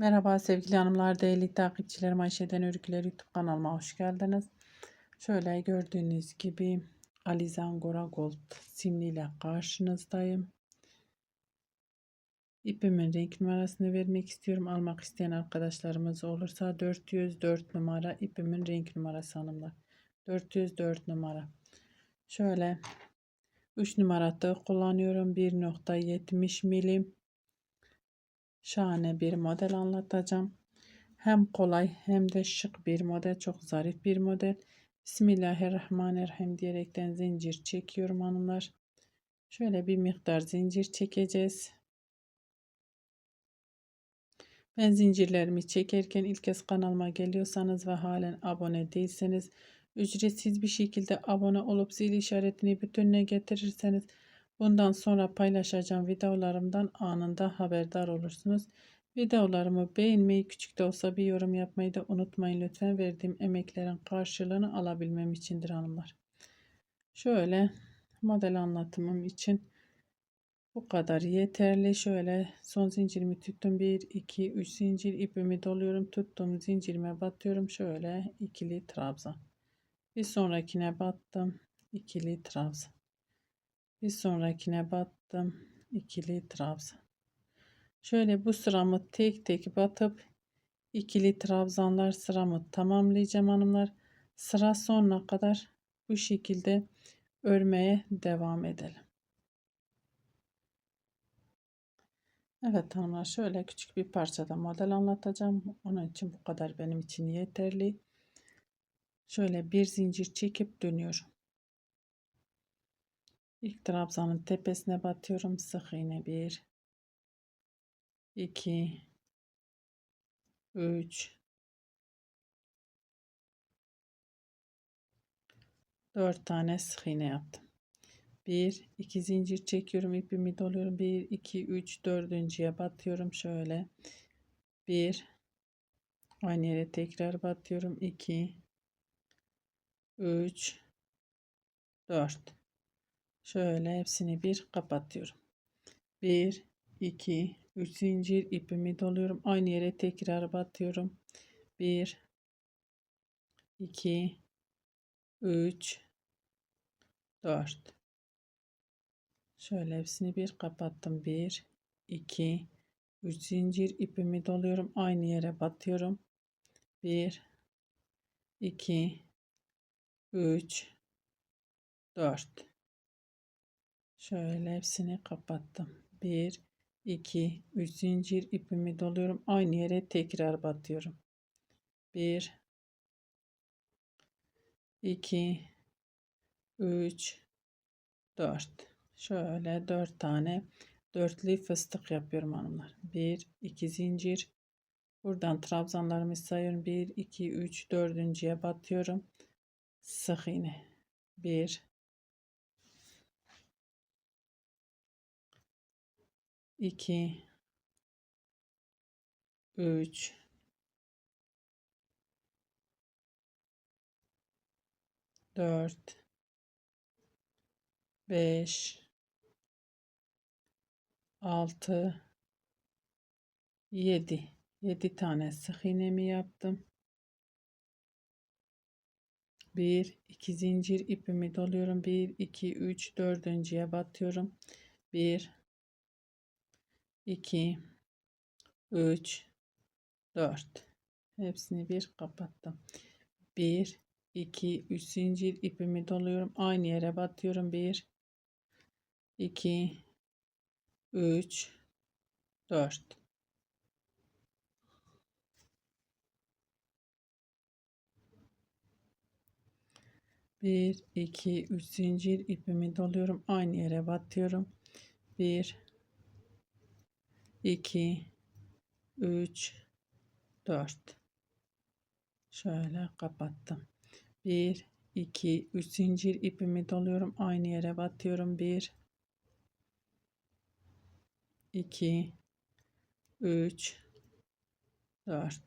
Merhaba sevgili hanımlar, değerli takipçilerim Ayşe'den Örgüler YouTube kanalıma hoş geldiniz. Şöyle gördüğünüz gibi Alizangora Gold simliyle karşınızdayım. İpimin renk numarasını vermek istiyorum. Almak isteyen arkadaşlarımız olursa 404 numara ipimin renk numarası hanımlar. 404 numara. Şöyle 3 numara kullanıyorum. 1.70 milim şahane bir model anlatacağım. Hem kolay hem de şık bir model. Çok zarif bir model. Bismillahirrahmanirrahim diyerekten zincir çekiyorum hanımlar. Şöyle bir miktar zincir çekeceğiz. Ben zincirlerimi çekerken ilk kez kanalıma geliyorsanız ve halen abone değilseniz ücretsiz bir şekilde abone olup zil işaretini bütününe getirirseniz Bundan sonra paylaşacağım videolarımdan anında haberdar olursunuz. Videolarımı beğenmeyi, küçük de olsa bir yorum yapmayı da unutmayın lütfen. Verdiğim emeklerin karşılığını alabilmem içindir hanımlar. Şöyle model anlatımım için bu kadar yeterli. Şöyle son zincirimi tuttum. 1, 2, 3 zincir ipimi doluyorum. Tuttum zincirime batıyorum. Şöyle ikili trabzan. Bir sonrakine battım. ikili trabzan. Bir sonrakine battım. ikili trabzan. Şöyle bu sıramı tek tek batıp ikili trabzanlar sıramı tamamlayacağım hanımlar. Sıra sonuna kadar bu şekilde örmeye devam edelim. Evet hanımlar şöyle küçük bir parçada model anlatacağım. Onun için bu kadar benim için yeterli. Şöyle bir zincir çekip dönüyorum. İlk trabzanın tepesine batıyorum. Sık iğne 1 2 3 4 tane sık iğne yaptım. 1 2 zincir çekiyorum. ipimi doluyorum. 1 2 3 dördüncüye batıyorum şöyle. 1 aynı yere tekrar batıyorum. 2 3 4 Şöyle hepsini bir kapatıyorum. 1, 2, 3 zincir ipimi doluyorum. Aynı yere tekrar batıyorum. 1, 2, 3, 4. Şöyle hepsini bir kapattım. 1, 2, 3 zincir ipimi doluyorum. Aynı yere batıyorum. 1, 2, 3, 4. Şöyle hepsini kapattım. 1, 2, 3 zincir ipimi doluyorum. Aynı yere tekrar batıyorum. 1, 2, 3, 4. Şöyle 4 tane dörtlü fıstık yapıyorum hanımlar. 1, 2 zincir. Buradan trabzanlarımı sayıyorum. 1, 2, 3, 4.ye batıyorum. Sık iğne. 1, 2 3 4 5 6 7 7 tane sık iğnemi yaptım. 1 2 zincir ipimi doluyorum. 1 2 3 dördüncüye batıyorum. 1 2 3 4 hepsini bir kapattım. 1 2 3 zincir ipimi doluyorum. Aynı yere batıyorum. 1 2 3 4 1 2 3 zincir ipimi doluyorum. Aynı yere batıyorum. 1 2 3 4 şöyle kapattım. 1 2 3 zincir ipimi doluyorum. Aynı yere batıyorum. 1 2 3 4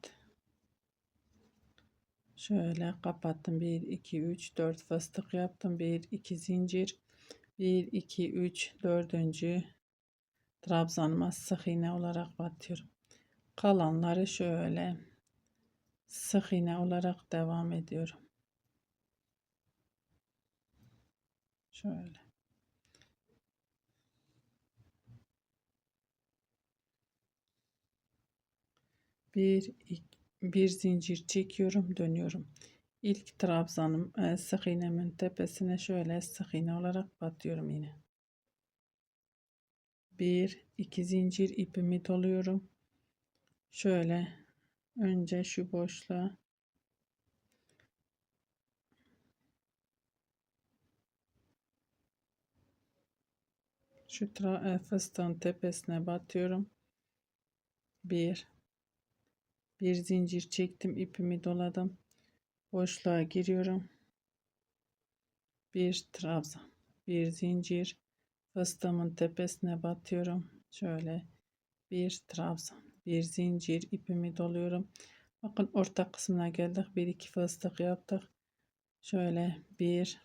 şöyle kapattım. 1 2 3 4 fıstık yaptım. 1 2 zincir. 1 2 3 dördüncü trabzanıma sık iğne olarak batıyorum. Kalanları şöyle sık iğne olarak devam ediyorum. Şöyle. Bir, iki, bir zincir çekiyorum, dönüyorum. İlk trabzanım e, sık iğnemin tepesine şöyle sık iğne olarak batıyorum yine. Bir, iki zincir ipimi doluyorum. Şöyle önce şu boşluğa şu e, fıstığın tepesine batıyorum. Bir, bir zincir çektim ipimi doladım boşluğa giriyorum bir trabzan bir zincir fıstığımın tepesine batıyorum. Şöyle bir trabzan bir zincir ipimi doluyorum. Bakın orta kısmına geldik. Bir iki fıstık yaptık. Şöyle bir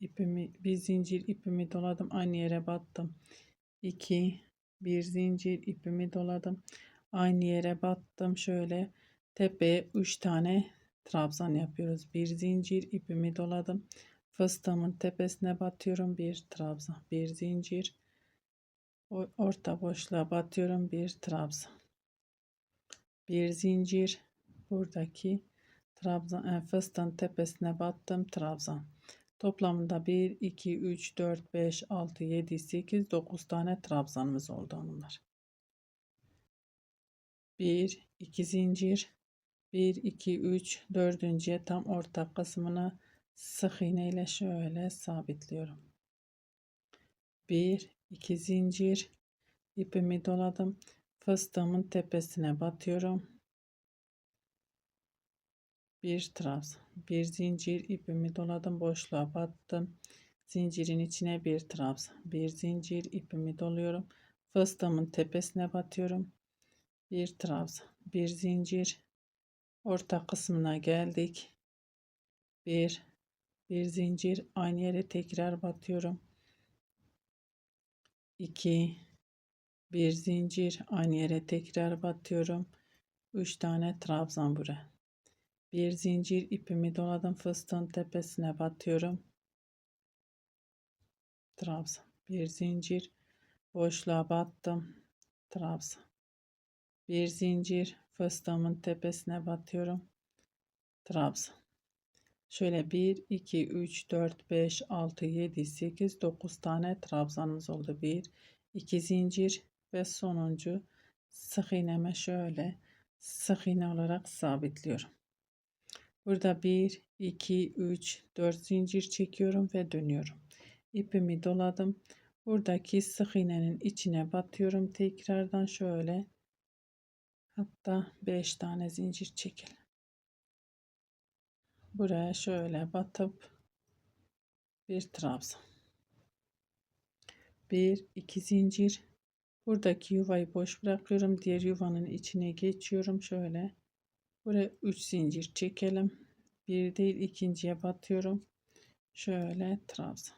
ipimi bir zincir ipimi doladım. Aynı yere battım. 2 bir zincir ipimi doladım. Aynı yere battım. Şöyle tepeye 3 tane trabzan yapıyoruz. Bir zincir ipimi doladım fıstığımın tepesine batıyorum bir trabzan bir zincir. Orta boşluğa batıyorum bir trabzan. Bir zincir buradaki trabzan yani fıstığın tepesine battım trabzan. Toplamında 1 2 3 4 5 6 7 8 9 tane trabzanımız oldu onlar. 1 2 zincir 1 2 3 dördüncüye tam orta kısmına sık iğne ile şöyle sabitliyorum. 1 2 zincir. İpimi doladım. Fıstığımın tepesine batıyorum. Bir trabzan bir zincir. İpimi doladım. Boşluğa battım. Zincirin içine bir trabzan bir zincir. İpimi doluyorum. Fıstığımın tepesine batıyorum. Bir trabzan bir zincir. Orta kısmına geldik. Bir bir zincir aynı yere tekrar batıyorum. 2 bir zincir aynı yere tekrar batıyorum. 3 tane trabzan buraya bir zincir ipimi doladım fıstığın tepesine batıyorum. Trabzan. Bir zincir boşluğa battım. Trabzan. Bir zincir fıstığımın tepesine batıyorum. Trabzan şöyle 1 2 3 4 5 6 7 8 9 tane trabzanımız oldu. 1 2 zincir ve sonuncu sık iğneme şöyle sık iğne olarak sabitliyorum. Burada 1 2 3 4 zincir çekiyorum ve dönüyorum. İpimi doladım. Buradaki sık iğnenin içine batıyorum tekrardan şöyle. Hatta 5 tane zincir çekelim. Buraya şöyle batıp bir trabzan. Bir iki zincir. Buradaki yuvayı boş bırakıyorum. Diğer yuvanın içine geçiyorum. Şöyle buraya 3 zincir çekelim. Bir değil ikinciye batıyorum. Şöyle trabzan.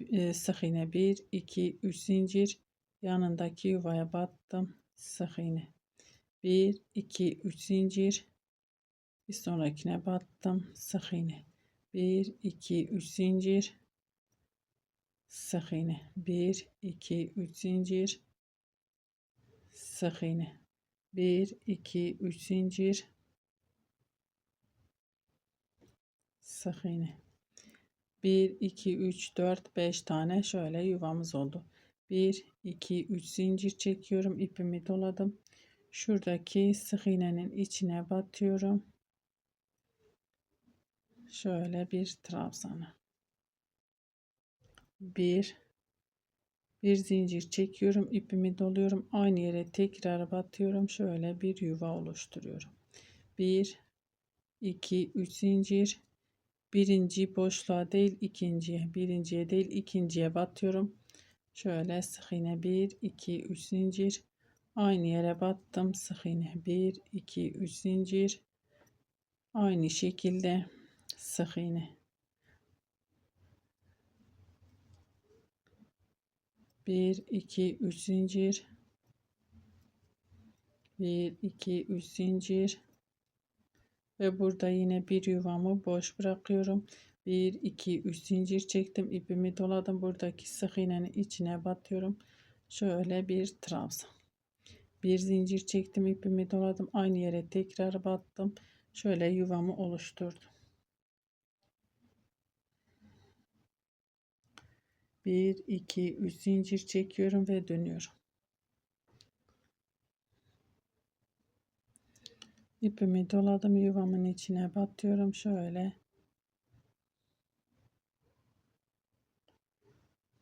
E, sık iğne 1 2 3 zincir yanındaki yuvaya battım. Sık iğne 1 2 3 zincir bir sonrakine battım. Sık iğne 1 2 3 zincir. Sık iğne 1 2 3 zincir. Sık iğne 1 2 3 zincir. Sık iğne 1 2 3 4 5 tane şöyle yuvamız oldu. 1 2 3 zincir çekiyorum. İpimi doladım. Şuradaki sık iğnenin içine batıyorum. Şöyle bir trabzanı. Bir bir zincir çekiyorum, ipimi doluyorum. Aynı yere tekrar batıyorum. Şöyle bir yuva oluşturuyorum. Bir, iki, üç zincir. Birinci boşluğa değil ikinciye, birinciye değil ikinciye batıyorum. Şöyle sık iğne bir, iki, üç zincir Aynı yere battım. Sık iğne 1, 2, 3 zincir. Aynı şekilde sık iğne. Bir, iki, üç zincir. 1 2 3 zincir. Ve burada yine bir yuvamı boş bırakıyorum. 1 2 3 zincir çektim. İpimi doladım. Buradaki sık iğnenin içine batıyorum. Şöyle bir trabzan. Bir zincir çektim. İpimi doladım. Aynı yere tekrar battım. Şöyle yuvamı oluşturdum 1 2 3 zincir çekiyorum ve dönüyorum. İpimi doladım yuvamın içine batıyorum. Şöyle.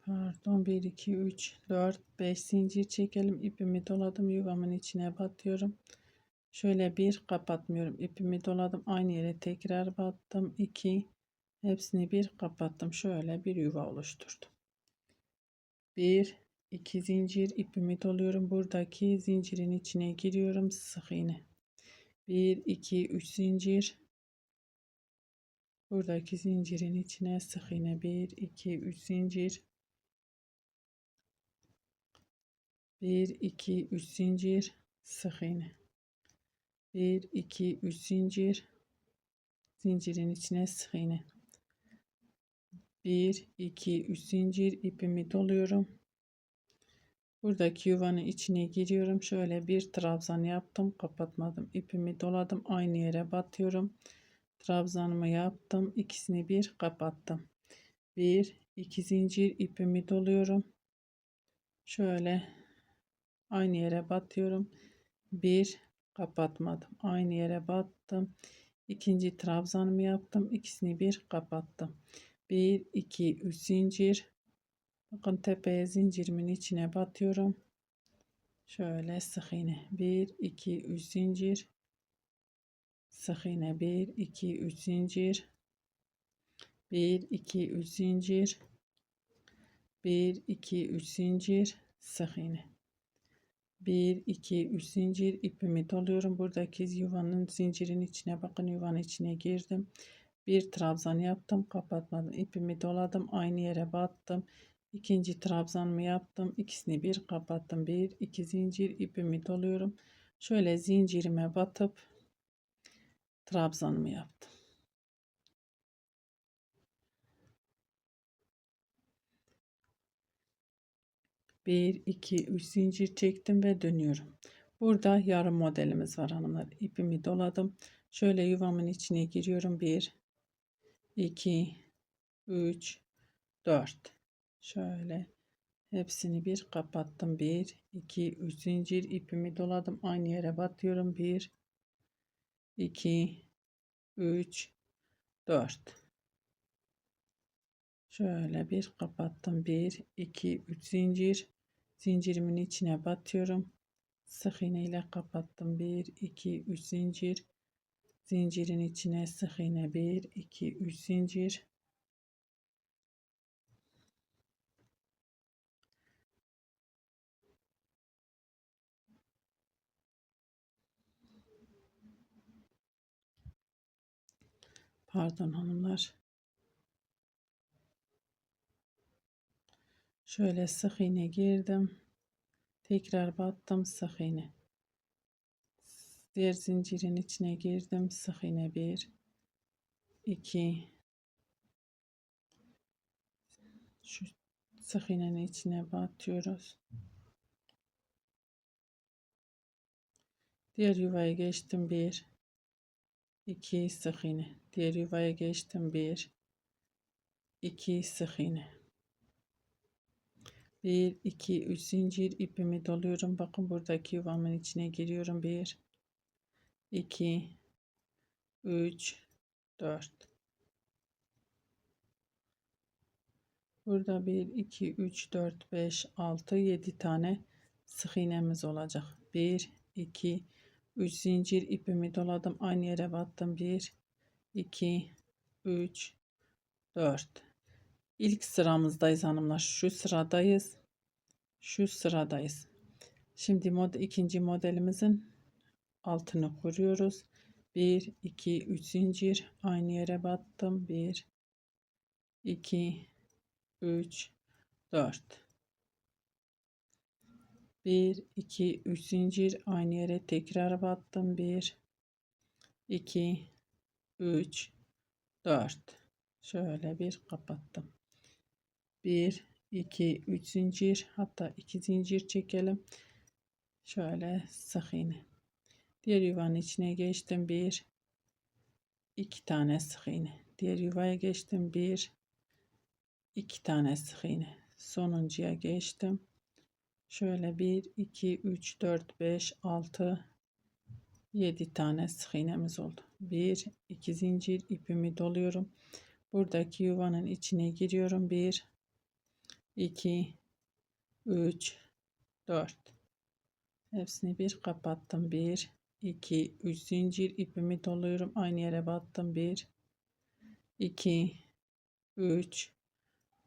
Pardon 1 2 3 4 5 zincir çekelim. İpimi doladım yuvamın içine batıyorum. Şöyle bir kapatmıyorum. İpimi doladım aynı yere tekrar battım. 2 hepsini bir kapattım. Şöyle bir yuva oluşturdum 1 2 zincir ipimi doluyorum. Buradaki zincirin içine giriyorum. Sık iğne. 1 2 3 zincir. Buradaki zincirin içine sık iğne. 1 2 3 zincir. 1 2 3 zincir. Sık iğne. 1 2 3 zincir. Zincirin içine sık iğne 1 2 3 zincir ipimi doluyorum. Buradaki yuvanın içine giriyorum. Şöyle bir trabzan yaptım kapatmadım. İpimi doladım aynı yere batıyorum. Trabzanımı yaptım ikisini bir kapattım. 1 2 zincir ipimi doluyorum. Şöyle aynı yere batıyorum. Bir kapatmadım aynı yere battım. İkinci trabzanımı yaptım ikisini bir kapattım 1 2 3 zincir. Bakın tepeye zincirimin içine batıyorum. Şöyle sık iğne. 1 2 3 zincir. Sık iğne. 1 2 3 zincir. 1 2 3 zincir. 1 2 3 zincir. Sık iğne. 1 2 3 zincir. İpimi doluyorum. Buradaki yuvanın zincirin içine bakın. Yuvanın içine girdim bir trabzan yaptım kapatmadım. İpimi doladım aynı yere battım. İkinci trabzanımı yaptım ikisini bir kapattım. Bir iki zincir ipimi doluyorum. Şöyle zincirime batıp trabzanımı yaptım. 1 2 3 zincir çektim ve dönüyorum. Burada yarım modelimiz var hanımlar. İpimi doladım. Şöyle yuvamın içine giriyorum. 1 2 3 4 şöyle hepsini bir kapattım. 1 2 3 zincir ipimi doladım. Aynı yere batıyorum. 1 2 3 4 şöyle bir kapattım. 1 2 3 zincir. Zincirimin içine batıyorum. Sık iğne ile kapattım. 1 2 3 zincir zincirin içine sık iğne 1 2 3 zincir Pardon hanımlar. Şöyle sık iğne girdim. Tekrar battım sık iğne. Diğer zincirin içine girdim. Sık iğne 1 2 şu sık iğnenin içine batıyoruz. Diğer yuvaya geçtim 1 2 sık iğne. Diğer yuvaya geçtim 1 2 sık iğne. 1 2 3 zincir ipimi doluyorum. Bakın buradaki yuvamın içine giriyorum. 1 2 3 4 Burada 1 2 3 4 5 6 7 tane sık iğnemiz olacak. 1 2 3 zincir ipimi doladım. Aynı yere battım. 1 2 3 4 İlk sıramızdayız hanımlar. Şu sıradayız. Şu sıradayız. Şimdi mod ikinci modelimizin altını kuruyoruz. 1 2 3 zincir. Aynı yere battım. 1 2 3 4 1 2 3 zincir. Aynı yere tekrar battım. 1 2 3 4 şöyle bir kapattım. 1 2 3 zincir. Hatta 2 zincir çekelim. Şöyle sık iğne diğer yuvanın içine geçtim 1 2 tane sık iğne. Diğer yuvaya geçtim 1 2 tane sık iğne. Sonuncuya geçtim. Şöyle 1 2 3 4 5 6 7 tane sık iğnemiz oldu. 1 2 zincir ipimi doluyorum. Buradaki yuvanın içine giriyorum 1 2 3 4 hepsini bir kapattım 1 2 3 zincir ipimi doluyorum. Aynı yere battım. 1 2 3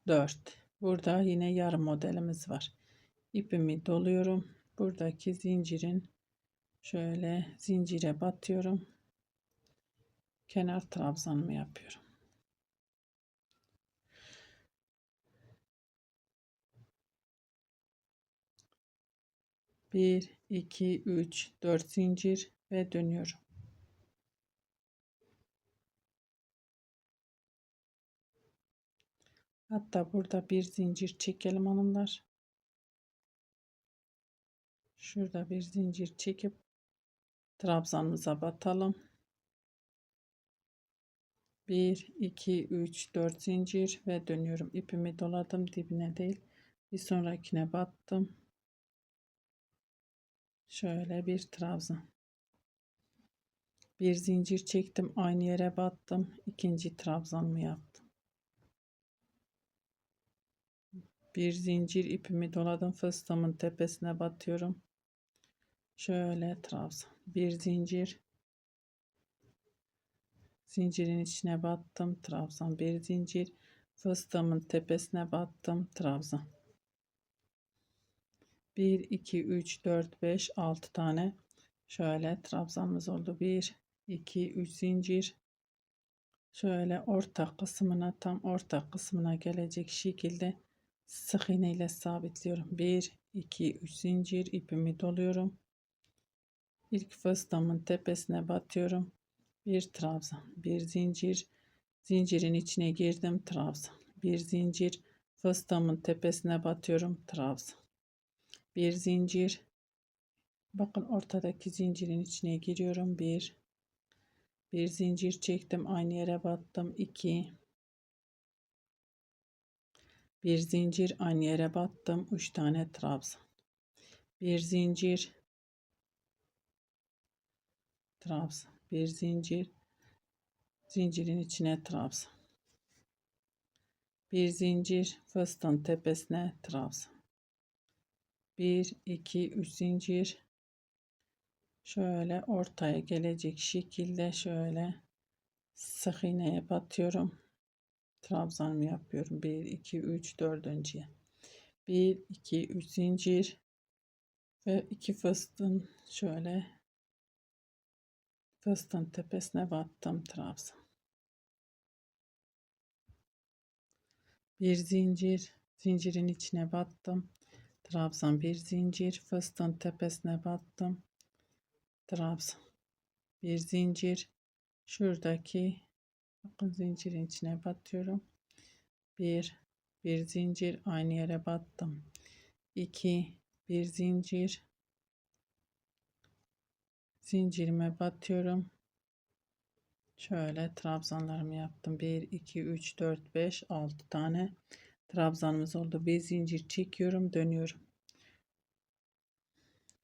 4 burada yine yarım modelimiz var. İpimi doluyorum. Buradaki zincirin şöyle zincire batıyorum. Kenar trabzanımı yapıyorum. Bir iki üç dört zincir ve dönüyorum Hatta burada bir zincir çekelim hanımlar. Şurada bir zincir çekip trabzanımıza batalım. 1 2 3 4 zincir ve dönüyorum. İpimi doladım dibine değil. Bir sonrakine battım. Şöyle bir trabzan. Bir zincir çektim, aynı yere battım. İkinci trabzanımı yaptım. Bir zincir ipimi doladım, fıstığımın tepesine batıyorum. Şöyle trabzan. Bir zincir. Zincirin içine battım. Trabzan. Bir zincir. Fıstığımın tepesine battım. Trabzan. 1, 2, 3, 4, 5, 6 tane şöyle trabzanımız oldu. 1, 2, 3 zincir. Şöyle orta kısmına tam orta kısmına gelecek şekilde sık iğne ile sabitliyorum. 1, 2, 3 zincir ipimi doluyorum. İlk fıstığımın tepesine batıyorum. Bir trabzan, bir zincir, zincirin içine girdim trabzan. Bir zincir, fıstığımın tepesine batıyorum trabzan. Bir zincir. Bakın ortadaki zincirin içine giriyorum. Bir, bir zincir çektim, aynı yere battım. 2 bir zincir aynı yere battım. 3 tane trabzan. Bir zincir trabzan bir zincir zincirin içine trabzan bir zincir fıstığın tepesine trabzan 1 2 3 zincir şöyle ortaya gelecek şekilde şöyle sık iğneye batıyorum trabzanımı yapıyorum 1 2 3 dördüncüye 1 2 3 zincir ve iki fıstığın şöyle Fıstığın tepesine battım trabzan. Bir zincir, zincirin içine battım. Trabzan bir zincir, fıstığın tepesine battım. Trabzan. Bir zincir, şuradaki bakın zincirin içine batıyorum. Bir, bir zincir aynı yere battım. İki, bir zincir, zincirime batıyorum. Şöyle trabzanlarımı yaptım. 1 2 3 4 5 6 tane trabzanımız oldu. Bir zincir çekiyorum, dönüyorum.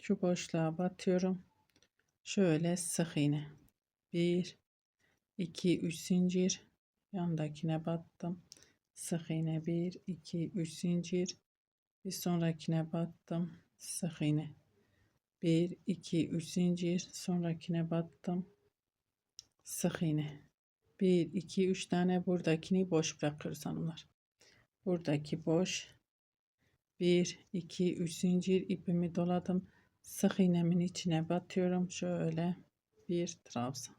Şu boşluğa batıyorum. Şöyle sık iğne. 1 2 3 zincir yandakine battım. Sık iğne 1 2 3 zincir. Bir sonrakine battım. Sık iğne. 1 2 3 zincir sonrakine battım sık iğne 1 2 3 tane buradakini boş bırakıyoruz hanımlar buradaki boş 1 2 3 zincir ipimi doladım sık iğnemin içine batıyorum şöyle bir trabzan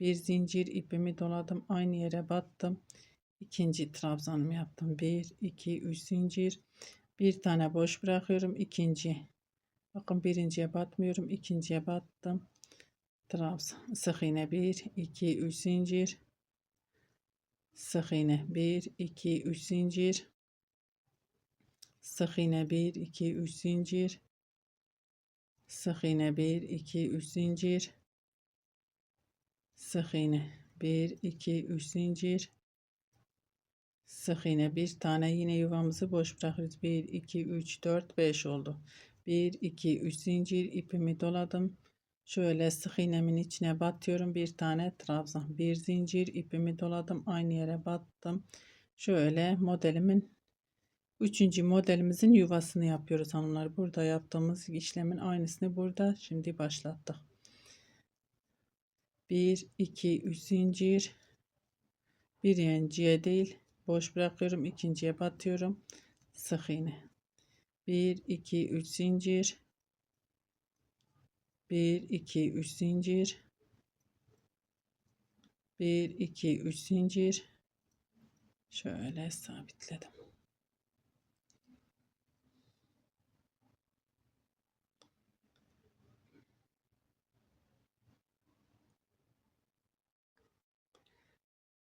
bir zincir ipimi doladım aynı yere battım ikinci trabzanımı yaptım 1 2 3 zincir bir tane boş bırakıyorum ikinci Bakın birinciye batmıyorum. ikinciye battım. Trabzan. Sık iğne 1, 2, 3 zincir. Sık iğne 1, 2, 3 zincir. Sık iğne 1, 2, 3 zincir. Sık iğne 1, 2, 3 zincir. Sık iğne 1, 2, 3 zincir. Sık iğne bir tane yine yuvamızı boş bırakıyoruz. 1, 2, 3, 4, 5 oldu. 1, 2, 3 zincir ipimi doladım. Şöyle sık iğnemin içine batıyorum. Bir tane trabzan. Bir zincir ipimi doladım. Aynı yere battım. Şöyle modelimin Üçüncü modelimizin yuvasını yapıyoruz hanımlar. Burada yaptığımız işlemin aynısını burada şimdi başlattık. 1, 2, 3 zincir. Birinciye değil boş bırakıyorum. ikinciye batıyorum. Sık iğne. 1, 2, 3 zincir. 1, 2, 3 zincir. 1, 2, 3 zincir. Şöyle sabitledim.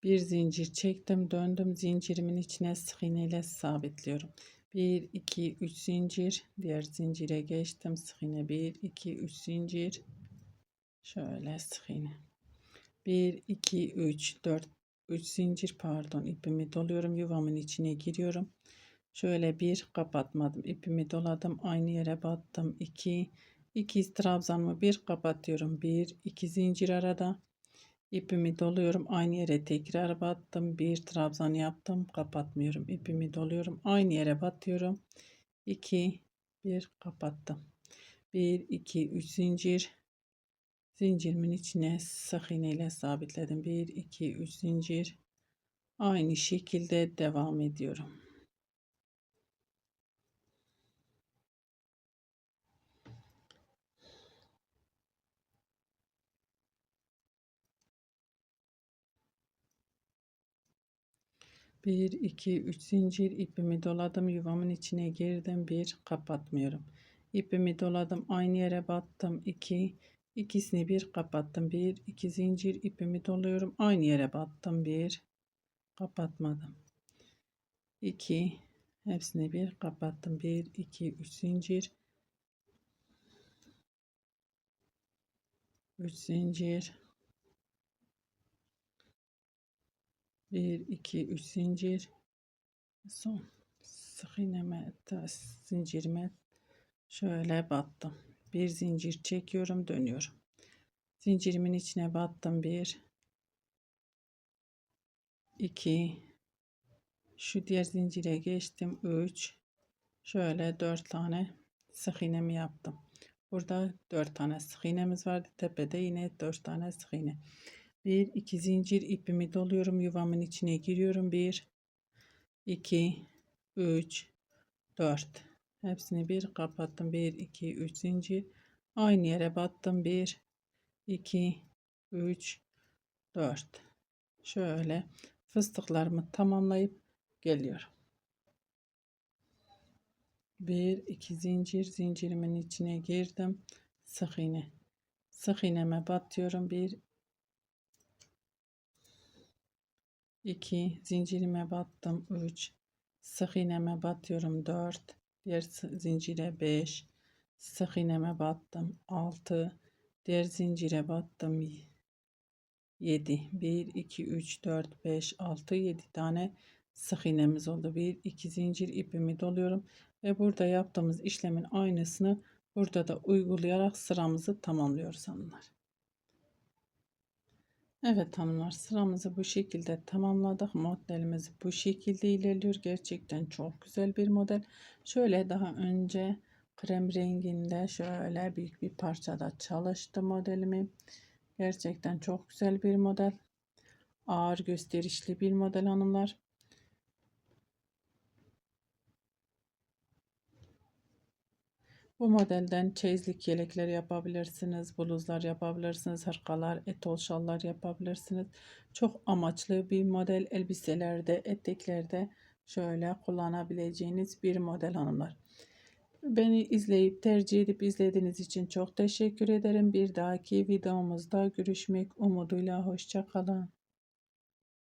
Bir zincir çektim, döndüm. Zincirimin içine sık iğne ile sabitliyorum. 1 2 3 zincir, diğer zincire geçtim. Sık iğne 1 2 3 zincir. Şöyle sık iğne. 1 2 3 4 3 zincir. Pardon ipimi doluyorum. Yuvamın içine giriyorum. Şöyle bir kapatmadım. İpimi doladım. Aynı yere battım. 2 2 trabzanımı bir kapatıyorum. 1 2 zincir arada ipimi doluyorum aynı yere tekrar battım. Bir trabzan yaptım kapatmıyorum. İpimi doluyorum aynı yere batıyorum. 2 1 kapattım. 1 2 3 zincir. Zincirimin içine sık iğne ile sabitledim. 1 2 3 zincir. Aynı şekilde devam ediyorum Bir, iki, üç zincir ipimi doladım. Yuvamın içine girdim. Bir, kapatmıyorum. İpimi doladım. Aynı yere battım. iki, ikisini bir kapattım. Bir, iki zincir ipimi doluyorum. Aynı yere battım. Bir, kapatmadım. iki, hepsini bir kapattım. Bir, iki, üç zincir. Üç zincir. 1 2 3 zincir. Son. Sık iğneme zincirime şöyle battım. Bir zincir çekiyorum dönüyorum. Zincirimin içine battım. 1 2 şu diğer zincire geçtim. 3 şöyle 4 tane sık iğnemi yaptım. Burada 4 tane sık iğnemiz vardı. Tepede yine 4 tane sık iğne bir iki zincir ipimi doluyorum yuvamın içine giriyorum. 1 2 3 4 hepsini bir kapattım. 1 2 3 zincir. Aynı yere battım. 1 2 3 4 şöyle fıstıklarımı tamamlayıp geliyorum. 1 2 zincir. Zincirimin içine girdim. Sık iğne. Sık iğneme batıyorum. 1 2 zincirime battım. 3 sık iğneme batıyorum 4 diğer zincire 5 sık iğneme battım. 6 diğer zincire battım. 7 1 2 3 4 5 6 7 tane sık iğnemiz oldu. 1 2 zincir ipimi doluyorum ve burada yaptığımız işlemin aynısını burada da uygulayarak sıramızı tamamlıyoruz hanımlar Evet hanımlar sıramızı bu şekilde tamamladık. Modelimiz bu şekilde ilerliyor. Gerçekten çok güzel bir model. Şöyle daha önce krem renginde şöyle büyük bir parçada çalıştı modelimi. Gerçekten çok güzel bir model. Ağır gösterişli bir model hanımlar. Bu modelden çeyizlik yelekler yapabilirsiniz, bluzlar yapabilirsiniz, hırkalar, etol şallar yapabilirsiniz. Çok amaçlı bir model elbiselerde, eteklerde şöyle kullanabileceğiniz bir model hanımlar. Beni izleyip tercih edip izlediğiniz için çok teşekkür ederim. Bir dahaki videomuzda görüşmek umuduyla. Hoşça kalın.